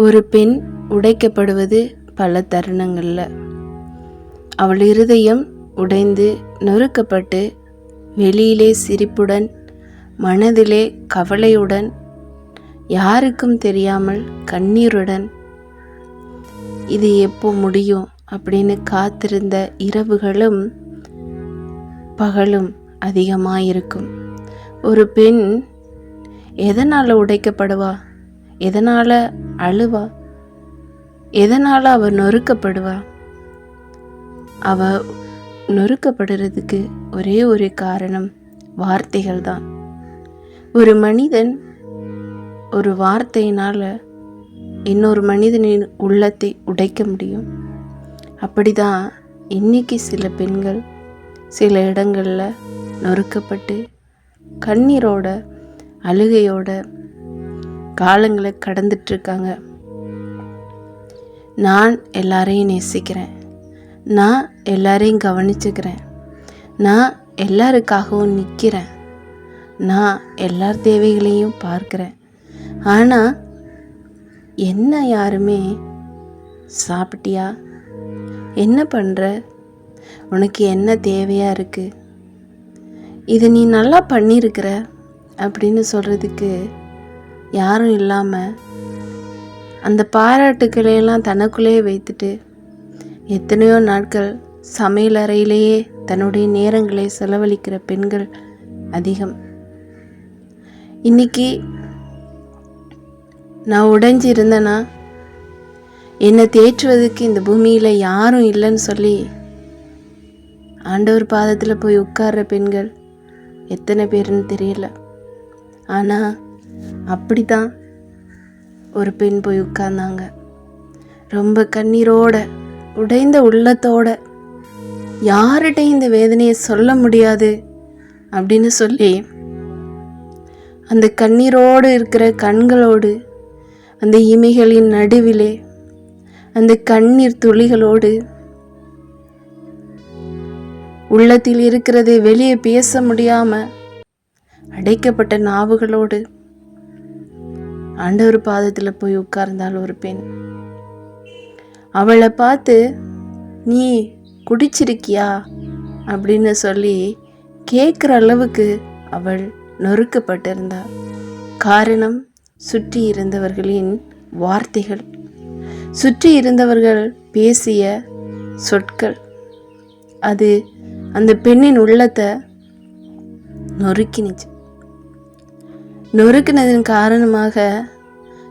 ஒரு பெண் உடைக்கப்படுவது பல தருணங்களில். அவள் இருதயம் உடைந்து நொறுக்கப்பட்டு வெளியிலே சிரிப்புடன் மனதிலே கவலையுடன் யாருக்கும் தெரியாமல் கண்ணீருடன் இது எப்போ முடியும்? அப்படின்னு காத்திருந்த இரவுகளும் பகலும் அதிகமாக இருக்கும் ஒரு பெண் எதனால் உடைக்கப்படுவா? எதனால் அழுவா? எதனால் அவள் நொறுக்கப்படுவா? அவள் நொறுக்கப்படுறதுக்கு ஒரே ஒரு காரணம் வார்த்தைகள் தான். ஒரு மனிதன் ஒரு வார்த்தையினால் இன்னொரு மனிதனின் உள்ளத்தை உடைக்க முடியும். அப்படிதான் இன்னைக்கு சில பெண்கள் சில இடங்களில் நொறுக்கப்பட்டு கண்ணீரோட அழுகையோட காலங்களை கடந்துட்டுருக்காங்க நான் எல்லாரையும் நேசிக்கிறேன். நான் எல்லாரையும் கவனிச்சுக்கிறேன். நான் எல்லாருக்காகவும் நிற்கிறேன் நான் எல்லார் தேவைகளையும் பார்க்குறேன். ஆனால் என்ன யாருமே சாப்பிட்டியா? என்ன பண்ணுற உனக்கு என்ன தேவையாக இருக்குது இதை நீ நல்லா பண்ணியிருக்கிற அப்படின்னு சொல்கிறதுக்கு யாரும் இல்லாமல் அந்த பாராட்டுக்களையெல்லாம் தனக்குள்ளேயே வைத்துட்டு எத்தனையோ நாட்கள் சமையல் அறையிலேயே தன்னுடைய நேரங்களை செலவழிக்கிற பெண்கள் அதிகம். இன்னைக்கு நான் உடைஞ்சு இருந்தேன்னா என்னை தேற்றுவதற்கு இந்த பூமியில் யாரும் இல்லைன்னு சொல்லி ஆண்டவர் பாதத்தில் போய் உட்கார்ற பெண்கள் எத்தனை பேருன்னு தெரியல. ஆனால் அப்படி தான் ஒரு பெண் போய் உட்கார்ந்தாங்க. ரொம்ப கண்ணீரோட உடைந்த உள்ளத்தோட யார்கிட்டையும் இந்த வேதனையை சொல்ல முடியாது அப்படின்னு சொல்லி அந்த கண்ணீரோடு இருக்கிற கண்களோடு அந்த இமைகளின் நடுவிலே அந்த கண்ணீர் துளிகளோடு உள்ளத்தில் இருக்கிறதை வெளியே பேச முடியாம அடைக்கப்பட்ட நாவுகளோடு ஆண்டவர் பாதத்தில் போய் உட்கார்ந்தாள் ஒரு பெண். அவளை பார்த்து நீ குடிச்சிருக்கியா? அப்படின்னு சொல்லி கேட்குற அளவுக்கு அவள் நொறுக்கப்பட்டிருந்தாள் காரணம் சுற்றி இருந்தவர்களின் வார்த்தைகள். சுற்றி இருந்தவர்கள் பேசிய சொற்கள். அது அந்த பெண்ணின் உள்ளத்தை நொறுக்கினுச்சு. நொறுக்குனதன் காரணமாக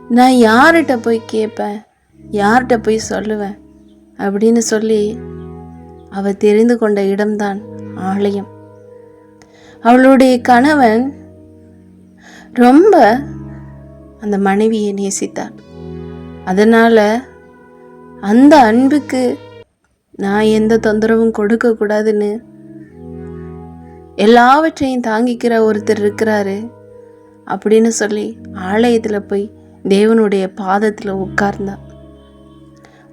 நான் யார்கிட்ட போய் கேட்பேன்? யார்கிட்ட போய் சொல்லுவேன்? அப்படின்னு சொல்லி அவ தெரிந்து கொண்ட இடம்தான் ஆலயம். அவளுடைய கணவன் ரொம்ப அந்த மனைவியை நேசித்தார். அதனால் அந்த அன்புக்கு நான் எந்த தொந்தரவும் கொடுக்கக்கூடாதுன்னு எல்லாவற்றையும் தாங்கிக்கிற ஒருத்தர் இருக்கிறாரு. அப்படின்னு சொல்லி ஆலயத்தில் போய் தேவனுடைய பாதத்தில் உட்கார்ந்தா.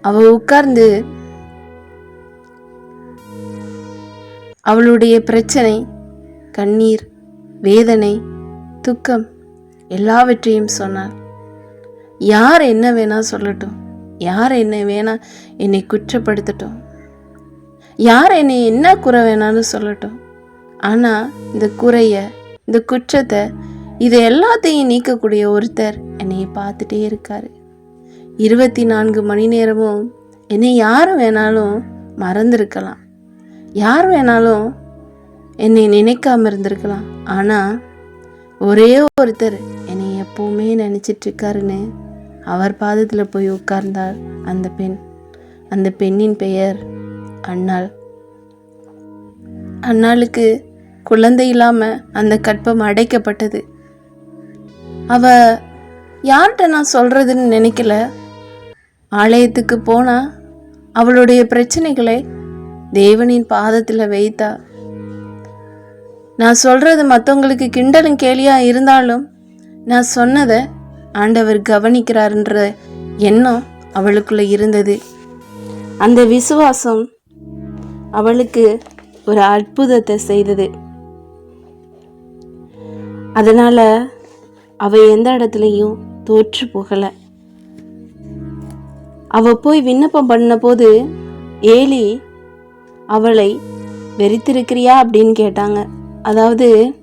அவ உட்கார்ந்து அவளுடைய பிரச்சனை கண்ணீர் வேதனை துக்கம் எல்லாவற்றையும் சொன்னார். யார் என்ன வேணா சொல்லட்டும். யார் என்ன வேணா என்னை குற்றப்படுத்தட்டும். யார் என்னை என்ன குறை வேணாலும் சொல்லட்டும். ஆனால் இந்த குறைய இந்த குற்றத்தை இது எல்லாத்தையும் நீக்கக்கூடிய ஒருத்தர் என்னையை பார்த்துட்டே இருக்காரு. இருபத்தி நான்கு மணி நேரமும் என்னை யார் வேணாலும் மறந்துருக்கலாம். யார் வேணாலும் என்னை நினைக்காம இருந்திருக்கலாம். ஆனால் ஒரே ஒருத்தர் என்னை எப்போவுமே நினச்சிட்டு இருக்காருன்னு அவர் பாதத்தில் போய் உட்கார்ந்தார் அந்த பெண். அந்த பெண்ணின் பெயர் அண்ணாள். அண்ணாளுக்கு குழந்தை இல்லாமல் அந்த கற்பம் அடைக்கப்பட்டது. அவ யார்கிட்ட நான் சொல்கிறதுன்னு நினைக்கல. ஆலயத்துக்கு போனா அவளுடைய பிரச்சனைகளை தேவனின் பாதத்தில் வைத்தா. நான் சொல்கிறது மற்றவங்களுக்கு கிண்டலும் கேலியாக இருந்தாலும் நான் சொன்னதை ஆண்டவர் கவனிக்கிறாருன்ற எண்ணம் அவளுக்குள்ள இருந்தது. அந்த விசுவாசம் அவளுக்கு ஒரு அற்புதத்தை செய்தது. அதனால் அவள் எந்த இடத்துலையும் தோற்று போகலை. அவள் போய் விண்ணப்பம் பண்ணபோது ஏலி அவளை வெறித்திருக்கிறியா? அப்படின்னு கேட்டாங்க. அதாவது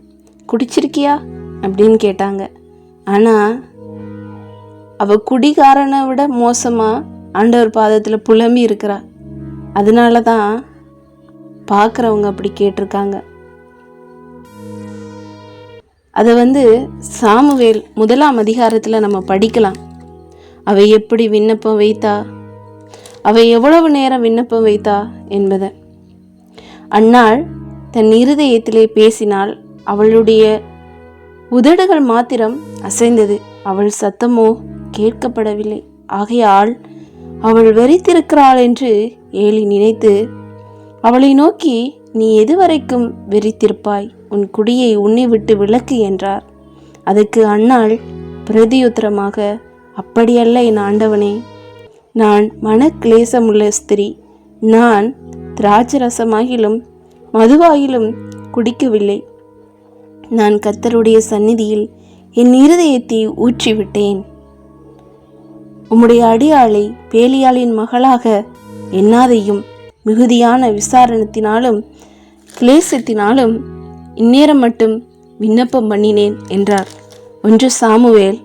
குடிச்சிருக்கியா? அப்படின்னு கேட்டாங்க. ஆனால் அவள் குடிகாரனை விட மோசமாக ஆண்டவர் பாதத்தில் புலம்பி இருக்கிறா. அதனால தான் பார்க்குறவங்க அப்படி கேட்டிருக்காங்க. அதை வந்து சாமுவேல் முதலாம் அதிகாரத்தில் நம்ம படிக்கலாம். அவை எப்படி விண்ணப்பம் வைத்தா? அவை எவ்வளவு நேரம் விண்ணப்பம் வைத்தா? என்பதை. அன்னாள் தன் இருதயத்திலே பேசினால் அவளுடைய உதடுகள் மாத்திரம் அசைந்தது. அவள் சத்தமோ கேட்கப்படவில்லை. ஆகையால் அவள் வெறித்திருக்கிறாள் என்று ஏலி நினைத்து அவளை நோக்கி நீ எதுவரைக்கும் வெறித்திருப்பாய்? உன் குடியை உன்னை விட்டு விலக்கு என்றார். அதுக்கு அன்னாள் பிரதியுத்தரமாக அப்படியல்ல என் ஆண்டவனே நான் மனக்லேசமுள்ள ஸ்திரீ. நான் திராட்சரசமாகிலும் மதுவாயிலும் குடிக்கவில்லை. நான் கத்தருடைய சந்நிதியில் என் இருதயத்தை ஊற்றிவிட்டேன். உம்முடைய அடியாளை பேலியாளின் மகளாக எண்ணாதையும் மிகுதியான விசாரணத்தினாலும் கிளேசத்தினாலும் இந்நேரம் மட்டும் விண்ணப்பம் பண்ணினேன் என்றார். ஒன்று சாமுவேல்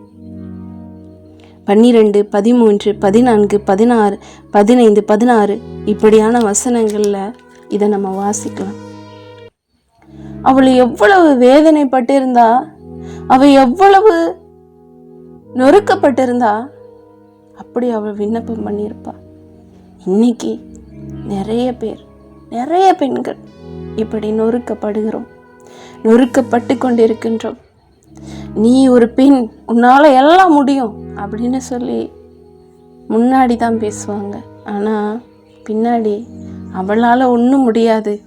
பன்னிரெண்டு பதிமூன்று பதினான்கு பதினாறு பதினைந்து பதினாறு இப்படியான வசனங்களில் இதை நம்ம வாசிக்கலாம். அவள் எவ்வளவு வேதனைப்பட்டிருந்தா? அவள் எவ்வளவு நொறுக்கப்பட்டிருந்தா? அப்படி அவள் விண்ணப்பம் பண்ணியிருப்பா. இன்னைக்கு நிறைய பேர் நிறைய பெண்கள் இப்படி நொறுக்கப்படுகிறோம். நொறுக்கப்பட்டு கொண்டிருக்கின்றோம். நீ ஒரு பெண் உன்னால் எல்லாம் முடியும் அப்படின்னு சொல்லி முன்னாடி தான் பேசுவாங்க. ஆனால் பின்னாடி அவளால் ஒன்றும் முடியாது.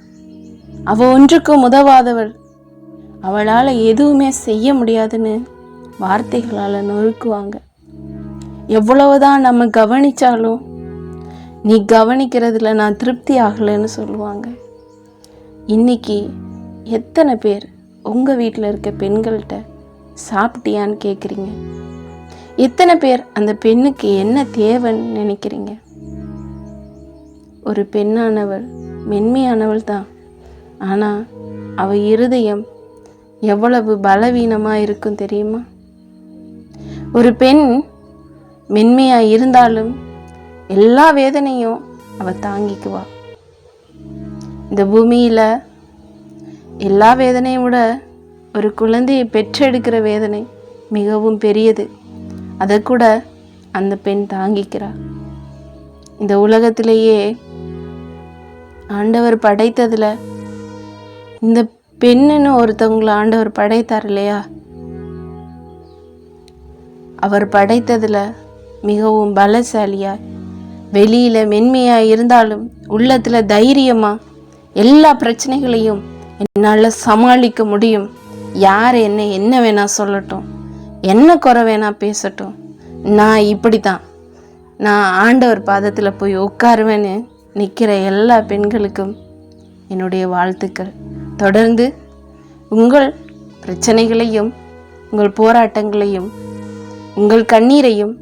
அவள் ஒன்றுக்கும் உதவாதவள். அவளால் எதுவுமே செய்ய முடியாதுன்னு வார்த்தைகளால் நொறுக்குவாங்க. எவ்வளவுதான் நம்ம கவனித்தாலும் நீ கவனிக்கிறதுல நான் திருப்தி ஆகலைன்னு சொல்லுவாங்க. இன்னைக்கு எத்தனை பேர் உங்கள் வீட்டில் இருக்க பெண்கள்கிட்ட சாப்பிட்டியான்னு கேட்குறீங்க எத்தனை பேர் அந்த பெண்ணுக்கு என்ன தேவைன்னு நினைக்கிறீங்க? ஒரு பெண்ணானவள் மென்மையானவள் தான். ஆனால் அவள் இருதயம் எவ்வளவு பலவீனமாக இருக்கும் தெரியுமா? ஒரு பெண் மென்மையாக இருந்தாலும் எல்லா வேதனையும் அவள் தாங்கிக்குவா. இந்த பூமியில் எல்லா வேதனையும் விட ஒரு குழந்தையை பெற்றெடுக்கிற வேதனை மிகவும் பெரியது. அதை கூட அந்த பெண் தாங்கிக்கிறார் இந்த உலகத்திலேயே ஆண்டவர் படைத்ததில் இந்த பெண்ணுன்னு ஒருத்தவங்களை ஆண்டவர் படைத்தார் இல்லையா? அவர் படைத்ததில் மிகவும் பலசாலியாய் வெளியில் மென்மையாக இருந்தாலும் உள்ளத்தில் தைரியமாக எல்லா பிரச்சனைகளையும் என்னால் சமாளிக்க முடியும். யார் என்ன என்ன வேணால் சொல்லட்டும். என்ன குறை வேணால் பேசட்டும். நான் இப்படி தான் நான் ஆண்டவர் பாதத்தில் போய் உட்காருவேன்னு நிற்கிற எல்லா பெண்களுக்கும் என்னுடைய வாழ்த்துக்கள். தொடர்ந்து உங்கள் பிரச்சனைகளையும் உங்கள் போராட்டங்களையும் உங்கள் கண்ணீரையும்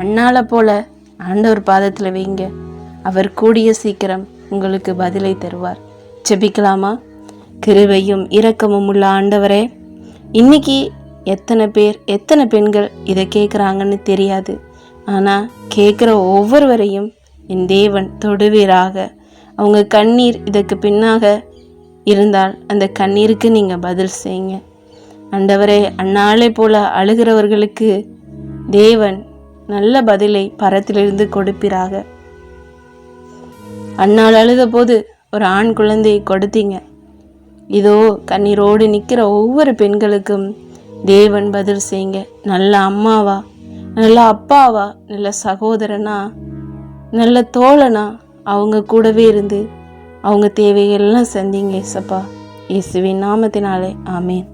அண்ணால போல ஆண்டவர் பாதத்தில் வைங்க. அவர் கூடிய சீக்கிரம் உங்களுக்கு பதிலை தருவார். ஜெபிக்கலாமா? கிருவையும் இரக்கமும் உள்ள ஆண்டவரே இன்னைக்கு எத்தனை பேர் எத்தனை பெண்கள் இதை கேட்குறாங்கன்னு தெரியாது. ஆனால் கேட்குற ஒவ்வொருவரையும் என் தேவன் தொடுவீராக. அவங்க கண்ணீர் இதற்கு பின்னாக இருந்தால் அந்த கண்ணீருக்கு நீங்கள் பதில் செய்யுங்க. ஆண்டவரே அந்நாளை போல அழுகிறவர்களுக்கு தேவன் நல்ல பதிலை பரத்திலிருந்து கொடுப்பிறாக அன்னால் அழுத போது ஒரு ஆண் குழந்தையை கொடுத்தீங்க. இதோ கண்ணீரோடு நிற்கிற ஒவ்வொரு பெண்களுக்கும் தேவன் பதில் செய்யுங்க. நல்ல அம்மாவா? நல்ல அப்பாவா? நல்ல சகோதரனா? நல்ல தோழனா? அவங்க கூடவே இருந்து அவங்க தேவைகள்லாம் சந்திங்க ஏசப்பா இயேசுவின் நாமத்தினாலே ஆமேன்.